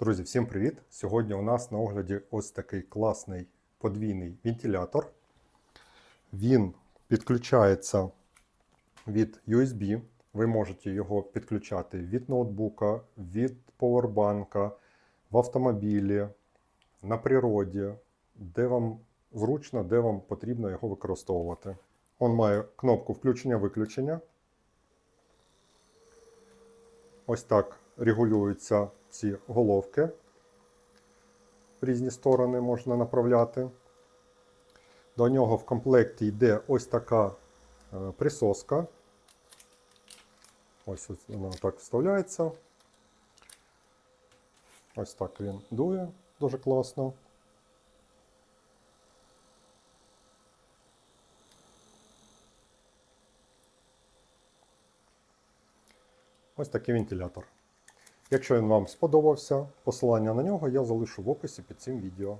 Друзі, всім привіт! Сьогодні у нас на огляді ось такий класний подвійний вентилятор. Він підключається від USB. Ви можете його підключати від ноутбука, від повербанка, в автомобілі, на природі, де вам зручно, де вам потрібно його використовувати. Он має кнопку включення-виключення. Ось так регулюються ці головки. В різні сторони можна направляти. До нього в комплекті йде ось така е, присоска. Ось ось вона так вставляється. Ось так він дує дуже класно. Ось такий вентилятор. Якщо він вам сподобався, посилання на нього я залишу в описі під цим відео.